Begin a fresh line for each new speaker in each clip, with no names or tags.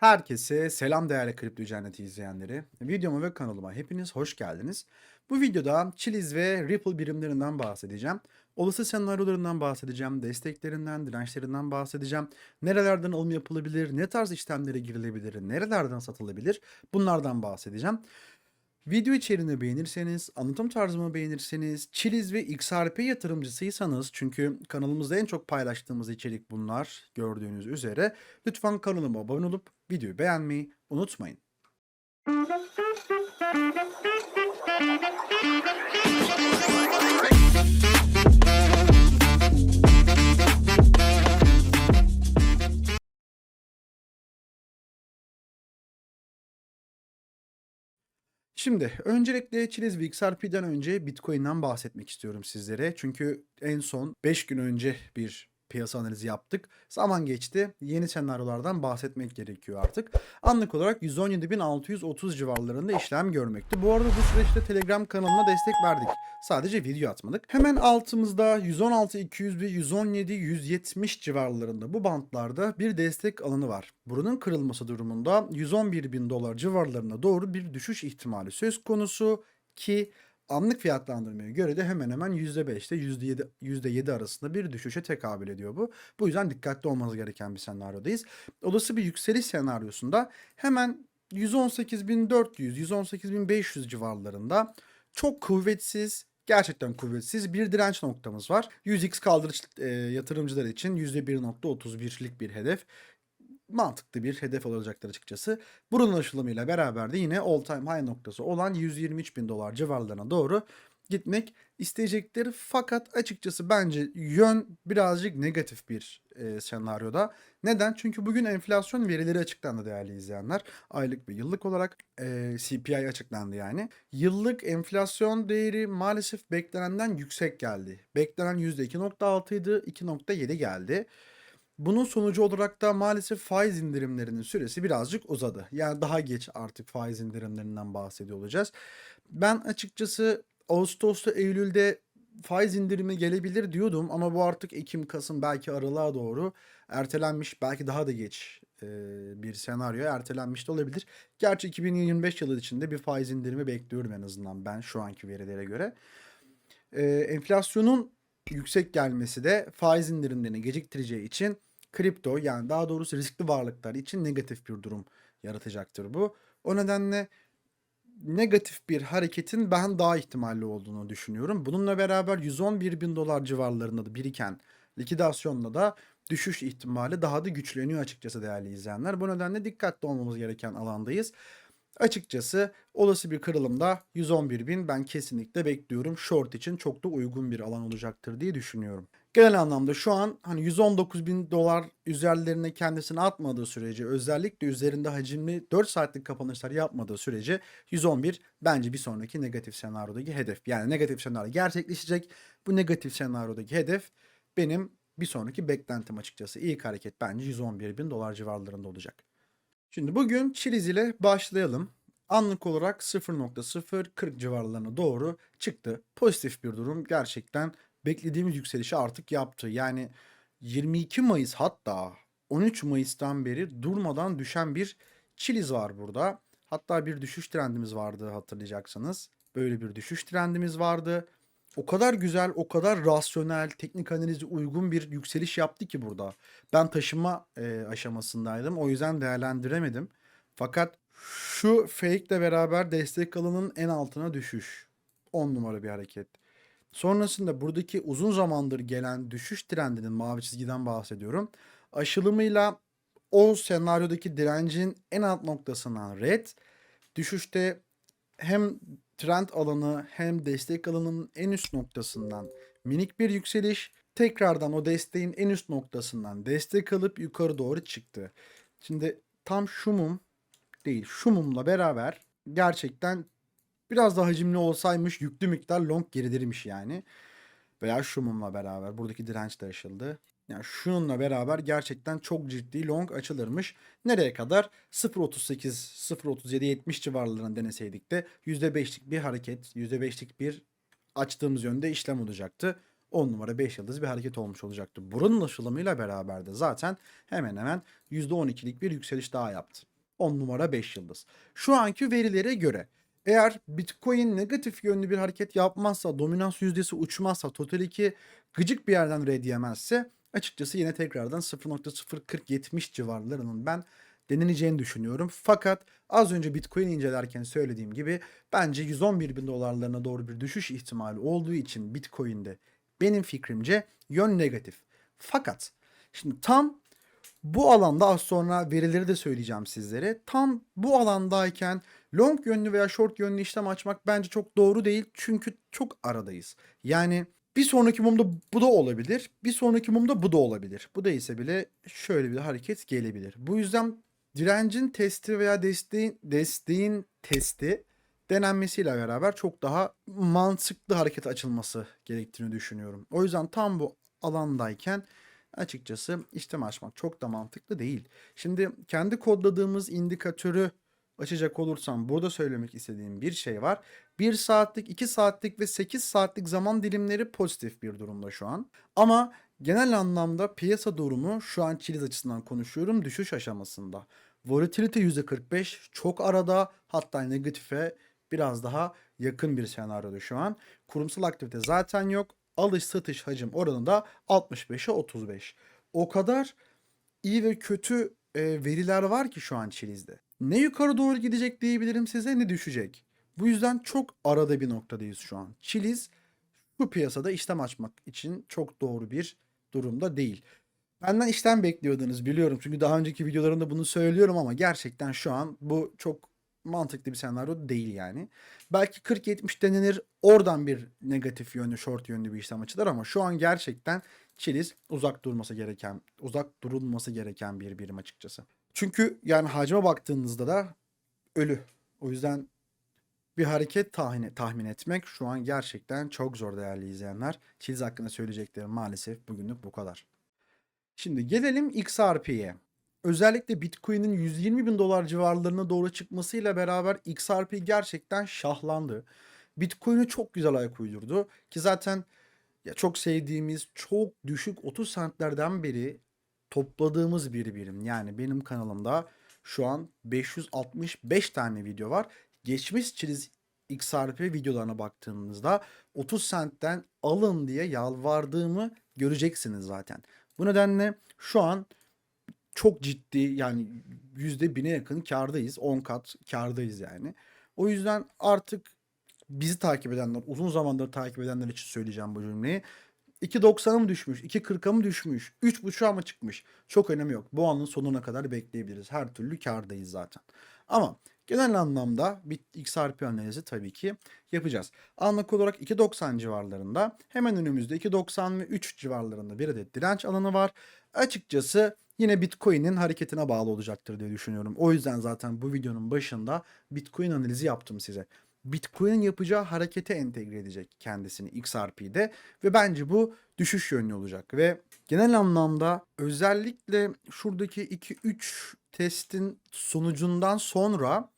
Herkese selam değerli Kripto Cenneti izleyenleri. Videoma ve kanalıma hepiniz hoş geldiniz. Bu videoda Chiliz ve Ripple birimlerinden bahsedeceğim. Olası senaryolarından bahsedeceğim, desteklerinden, dirençlerinden bahsedeceğim. Nerelerden alım yapılabilir, ne tarz işlemlere girilebilir, nerelerden satılabilir bunlardan bahsedeceğim. Video içeriğini beğenirseniz, anlatım tarzımı beğenirseniz, Chiliz ve XRP yatırımcısıysanız çünkü kanalımızda en çok paylaştığımız içerik bunlar gördüğünüz üzere lütfen kanalıma abone olup videoyu beğenmeyi unutmayın. Şimdi öncelikle Chiliz ve XRP'den önce Bitcoin'den bahsetmek istiyorum sizlere. Çünkü en son 5 gün önce bir piyasa analizi yaptık. Zaman geçti. Yeni senaryolardan bahsetmek gerekiyor artık. Anlık olarak 117.630 civarlarında işlem görmekte. Bu arada bu süreçte Telegram kanalına destek verdik. Sadece video atmadık. Hemen altımızda 116.200 ve 117.170 civarlarında bu bantlarda bir destek alanı var. Buranın kırılması durumunda 111.000 dolar civarlarına doğru bir düşüş ihtimali söz konusu ki Anlık fiyatlandırmaya göre de hemen hemen %5'te %7, %7 arasında bir düşüşe tekabül ediyor bu. Bu yüzden dikkatli olmanız gereken bir senaryodayız. Olası bir yükseliş senaryosunda hemen 118.400, 118.500 civarlarında çok kuvvetsiz, gerçekten kuvvetsiz bir direnç noktamız var. 100x kaldırış e, yatırımcılar için %1.31'lik bir hedef mantıklı bir hedef olacaktır açıkçası. Bunun aşılımıyla beraber de yine all time high noktası olan 123 bin dolar civarlarına doğru gitmek isteyecektir. Fakat açıkçası bence yön birazcık negatif bir e, senaryoda. Neden? Çünkü bugün enflasyon verileri açıklandı değerli izleyenler. Aylık ve yıllık olarak e, CPI açıklandı yani. Yıllık enflasyon değeri maalesef beklenenden yüksek geldi. Beklenen %2.6 idi, 2.7 geldi. Bunun sonucu olarak da maalesef faiz indirimlerinin süresi birazcık uzadı. Yani daha geç artık faiz indirimlerinden bahsediyor olacağız. Ben açıkçası Ağustos'ta Eylül'de faiz indirimi gelebilir diyordum ama bu artık Ekim, Kasım belki aralığa doğru ertelenmiş belki daha da geç e, bir senaryo ertelenmiş de olabilir. Gerçi 2025 yılı içinde bir faiz indirimi bekliyorum en azından ben şu anki verilere göre. E, enflasyonun yüksek gelmesi de faiz indirimlerini geciktireceği için kripto yani daha doğrusu riskli varlıklar için negatif bir durum yaratacaktır bu. O nedenle negatif bir hareketin ben daha ihtimalli olduğunu düşünüyorum. Bununla beraber 111 bin dolar civarlarında da biriken likidasyonla da düşüş ihtimali daha da güçleniyor açıkçası değerli izleyenler. Bu nedenle dikkatli olmamız gereken alandayız. Açıkçası olası bir kırılımda 111 bin ben kesinlikle bekliyorum. Short için çok da uygun bir alan olacaktır diye düşünüyorum. Genel anlamda şu an hani 119 bin dolar üzerlerine kendisini atmadığı sürece özellikle üzerinde hacimli 4 saatlik kapanışlar yapmadığı sürece 111 bence bir sonraki negatif senaryodaki hedef. Yani negatif senaryo gerçekleşecek. Bu negatif senaryodaki hedef benim bir sonraki beklentim açıkçası. İlk hareket bence 111 bin dolar civarlarında olacak. Şimdi bugün Chiliz ile başlayalım. Anlık olarak 0.040 civarlarına doğru çıktı. Pozitif bir durum. Gerçekten beklediğimiz yükselişi artık yaptı. Yani 22 Mayıs hatta 13 Mayıs'tan beri durmadan düşen bir Chiliz var burada. Hatta bir düşüş trendimiz vardı hatırlayacaksınız. Böyle bir düşüş trendimiz vardı. O kadar güzel, o kadar rasyonel, teknik analize uygun bir yükseliş yaptı ki burada. Ben taşıma e, aşamasındaydım. O yüzden değerlendiremedim. Fakat şu fake ile beraber destek alanın en altına düşüş. 10 numara bir hareket. Sonrasında buradaki uzun zamandır gelen düşüş trendinin mavi çizgiden bahsediyorum. Aşılımıyla o senaryodaki direncin en alt noktasından red, düşüşte hem trend alanı hem destek alanının en üst noktasından minik bir yükseliş, tekrardan o desteğin en üst noktasından destek alıp yukarı doğru çıktı. Şimdi tam şu mum değil, şu mumla beraber gerçekten biraz daha hacimli olsaymış yüklü miktar long geridirmiş yani. Veya şu mumla beraber buradaki direnç de aşıldı. Yani şununla beraber gerçekten çok ciddi long açılırmış. Nereye kadar? 0.38, 0.37, 70 civarlarını deneseydik de %5'lik bir hareket, %5'lik bir açtığımız yönde işlem olacaktı. 10 numara 5 yıldız bir hareket olmuş olacaktı. Buranın aşılımıyla beraber de zaten hemen hemen %12'lik bir yükseliş daha yaptı. 10 numara 5 yıldız. Şu anki verilere göre eğer Bitcoin negatif yönlü bir hareket yapmazsa, dominans yüzdesi uçmazsa, Total 2 gıcık bir yerden red yemezse açıkçası yine tekrardan 0.04070 civarlarının ben deneneceğini düşünüyorum. Fakat az önce Bitcoin incelerken söylediğim gibi bence 111 bin dolarlarına doğru bir düşüş ihtimali olduğu için Bitcoin'de benim fikrimce yön negatif. Fakat şimdi tam bu alanda az sonra verileri de söyleyeceğim sizlere. Tam bu alandayken long yönlü veya short yönlü işlem açmak bence çok doğru değil. Çünkü çok aradayız. Yani bir sonraki mumda bu da olabilir. Bir sonraki mumda bu da olabilir. Bu değilse bile şöyle bir hareket gelebilir. Bu yüzden direncin testi veya desteğin, desteğin testi denenmesiyle beraber çok daha mantıklı hareket açılması gerektiğini düşünüyorum. O yüzden tam bu alandayken açıkçası işlem açmak çok da mantıklı değil. Şimdi kendi kodladığımız indikatörü açacak olursam burada söylemek istediğim bir şey var. 1 saatlik, 2 saatlik ve 8 saatlik zaman dilimleri pozitif bir durumda şu an. Ama genel anlamda piyasa durumu şu an Chiliz açısından konuşuyorum düşüş aşamasında. Volatility %45 çok arada hatta negatife biraz daha yakın bir senaryoda şu an. Kurumsal aktivite zaten yok. Alış satış hacim oranı da 65'e 35. O kadar iyi ve kötü e, veriler var ki şu an Chiliz'de. Ne yukarı doğru gidecek diyebilirim size ne düşecek. Bu yüzden çok arada bir noktadayız şu an. Chiliz bu piyasada işlem açmak için çok doğru bir durumda değil. Benden işlem bekliyordunuz biliyorum. Çünkü daha önceki videolarımda bunu söylüyorum ama gerçekten şu an bu çok mantıklı bir senaryo değil yani. Belki 40-70 denenir oradan bir negatif yönlü, short yönlü bir işlem açılır ama şu an gerçekten Chiliz uzak durması gereken, uzak durulması gereken bir birim açıkçası. Çünkü yani hacme baktığınızda da ölü. O yüzden bir hareket tahmin, tahmin etmek şu an gerçekten çok zor değerli izleyenler. Chiliz hakkında söyleyeceklerim maalesef bugünlük bu kadar. Şimdi gelelim XRP'ye. Özellikle Bitcoin'in 120 bin dolar civarlarına doğru çıkmasıyla beraber XRP gerçekten şahlandı. Bitcoin'e çok güzel ayak uydurdu ki zaten ya çok sevdiğimiz çok düşük 30 centlerden beri topladığımız bir birim. Yani benim kanalımda şu an 565 tane video var. Geçmiş Çiliz XRP videolarına baktığınızda 30 centten alın diye yalvardığımı göreceksiniz zaten. Bu nedenle şu an çok ciddi yani yüzde bine yakın kardayız. 10 kat kardayız yani. O yüzden artık bizi takip edenler, uzun zamandır takip edenler için söyleyeceğim bu cümleyi. 2.90'a mı düşmüş, 2.40'a mı düşmüş, 3.5'a mı çıkmış? Çok önemi yok. Bu anın sonuna kadar bekleyebiliriz. Her türlü kardayız zaten. Ama genel anlamda bir XRP analizi tabii ki yapacağız. Anlık olarak 2.90 civarlarında hemen önümüzde 2.90 ve 3 civarlarında bir adet direnç alanı var. Açıkçası yine Bitcoin'in hareketine bağlı olacaktır diye düşünüyorum. O yüzden zaten bu videonun başında Bitcoin analizi yaptım size. Bitcoin'in yapacağı harekete entegre edecek kendisini XRP'de ve bence bu düşüş yönlü olacak ve genel anlamda özellikle şuradaki 2-3 testin sonucundan sonra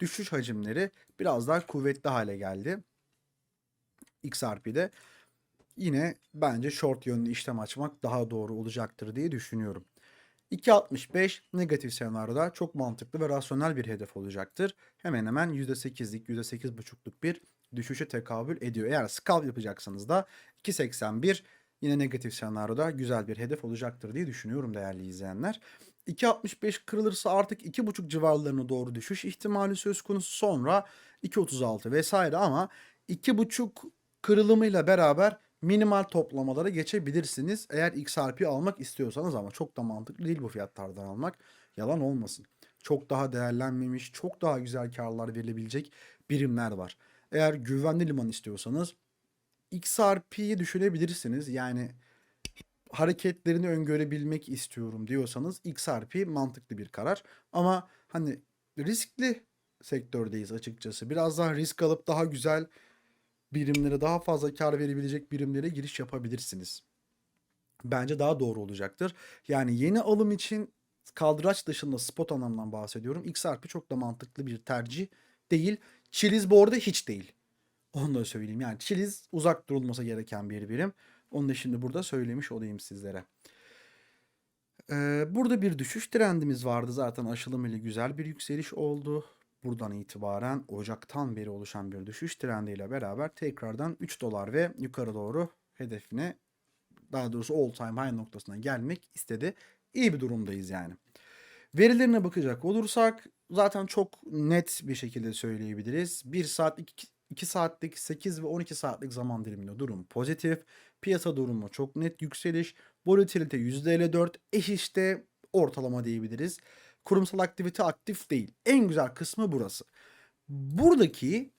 düşüş hacimleri biraz daha kuvvetli hale geldi. XRP'de yine bence short yönlü işlem açmak daha doğru olacaktır diye düşünüyorum. 2.65 negatif senaryoda çok mantıklı ve rasyonel bir hedef olacaktır. Hemen hemen %8'lik, %8.5'luk bir düşüşe tekabül ediyor. Eğer scalp yapacaksanız da 2.81 yine negatif senaryoda güzel bir hedef olacaktır diye düşünüyorum değerli izleyenler. 2.65 kırılırsa artık 2.5 civarlarına doğru düşüş ihtimali söz konusu. Sonra 2.36 vesaire ama 2.5 kırılımıyla beraber minimal toplamalara geçebilirsiniz. Eğer XRP almak istiyorsanız ama çok da mantıklı değil bu fiyatlardan almak. Yalan olmasın. Çok daha değerlenmemiş, çok daha güzel karlar verilebilecek birimler var. Eğer güvenli liman istiyorsanız XRP'yi düşünebilirsiniz. Yani hareketlerini öngörebilmek istiyorum diyorsanız XRP mantıklı bir karar. Ama hani riskli sektördeyiz açıkçası. Biraz daha risk alıp daha güzel birimlere daha fazla kar verebilecek birimlere giriş yapabilirsiniz. Bence daha doğru olacaktır. Yani yeni alım için kaldıraç dışında spot anlamından bahsediyorum. XRP çok da mantıklı bir tercih değil. Chiliz bu arada hiç değil. Onu da söyleyeyim. Yani Chiliz uzak durulması gereken bir birim. Onu da şimdi burada söylemiş olayım sizlere. Eee, burada bir düşüş trendimiz vardı zaten aşılım ile güzel bir yükseliş oldu. Buradan itibaren Ocak'tan beri oluşan bir düşüş trendiyle beraber tekrardan 3 dolar ve yukarı doğru hedefine daha doğrusu all time high noktasına gelmek istedi. İyi bir durumdayız yani. Verilerine bakacak olursak zaten çok net bir şekilde söyleyebiliriz. 1 saatlik 2 saatlik 8 ve 12 saatlik zaman diliminde durum pozitif. Piyasa durumu çok net yükseliş. Volatilite %54 eş işte ortalama diyebiliriz. Kurumsal aktivite aktif değil. En güzel kısmı burası. Buradaki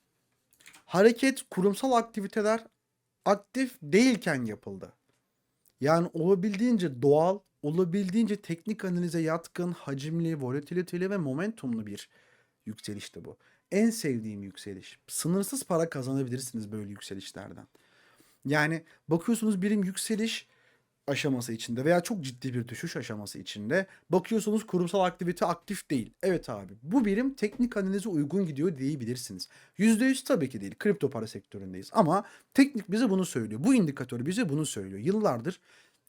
hareket kurumsal aktiviteler aktif değilken yapıldı. Yani olabildiğince doğal, olabildiğince teknik analize yatkın, hacimli, volatiliteli ve momentumlu bir yükselişti bu. En sevdiğim yükseliş. Sınırsız para kazanabilirsiniz böyle yükselişlerden. Yani bakıyorsunuz birim yükseliş aşaması içinde veya çok ciddi bir düşüş aşaması içinde bakıyorsunuz kurumsal aktivite aktif değil. Evet abi bu birim teknik analize uygun gidiyor diyebilirsiniz. %100 tabii ki değil. Kripto para sektöründeyiz ama teknik bize bunu söylüyor. Bu indikatör bize bunu söylüyor. Yıllardır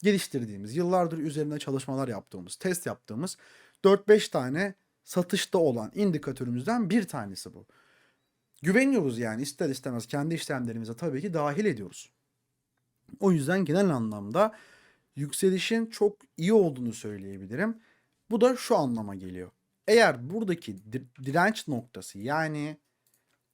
geliştirdiğimiz, yıllardır üzerine çalışmalar yaptığımız, test yaptığımız 4-5 tane satışta olan indikatörümüzden bir tanesi bu. Güveniyoruz yani ister istemez kendi işlemlerimize tabii ki dahil ediyoruz. O yüzden genel anlamda yükselişin çok iyi olduğunu söyleyebilirim. Bu da şu anlama geliyor. Eğer buradaki di- direnç noktası yani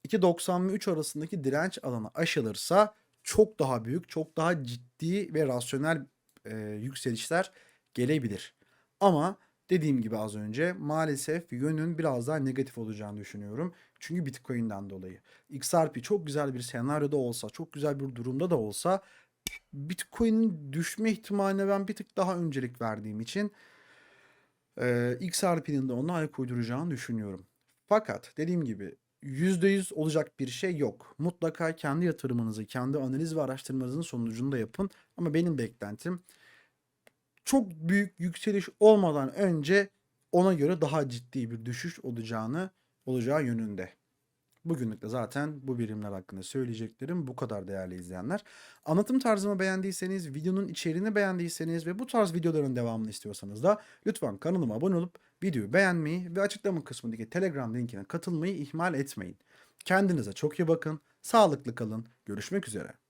2.90 ve 3 arasındaki direnç alanı aşılırsa çok daha büyük, çok daha ciddi ve rasyonel e, yükselişler gelebilir. Ama dediğim gibi az önce maalesef yönün biraz daha negatif olacağını düşünüyorum. Çünkü Bitcoin'den dolayı. XRP çok güzel bir senaryoda olsa, çok güzel bir durumda da olsa Bitcoin'in düşme ihtimaline ben bir tık daha öncelik verdiğim için e, XRP'nin de ona ayak uyduracağını düşünüyorum. Fakat dediğim gibi %100 olacak bir şey yok. Mutlaka kendi yatırımınızı, kendi analiz ve araştırmanızın sonucunda yapın. Ama benim beklentim çok büyük yükseliş olmadan önce ona göre daha ciddi bir düşüş olacağını olacağı yönünde. Bugünlük de zaten bu birimler hakkında söyleyeceklerim bu kadar değerli izleyenler. Anlatım tarzımı beğendiyseniz, videonun içeriğini beğendiyseniz ve bu tarz videoların devamını istiyorsanız da lütfen kanalıma abone olup videoyu beğenmeyi ve açıklama kısmındaki Telegram linkine katılmayı ihmal etmeyin. Kendinize çok iyi bakın, sağlıklı kalın, görüşmek üzere.